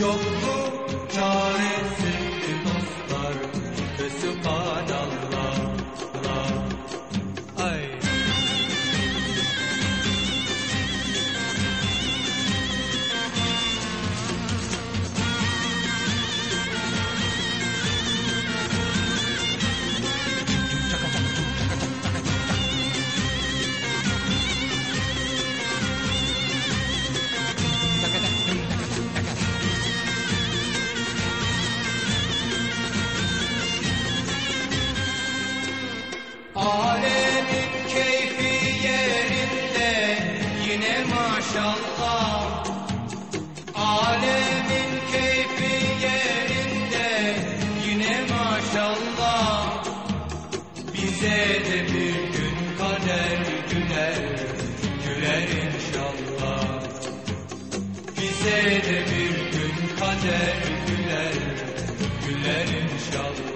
Yok mu çaresi dostlar. Ve subhanallah Bize de bir gün kader güler güler inşallah. Bize de bir gün kader güler güler inşallah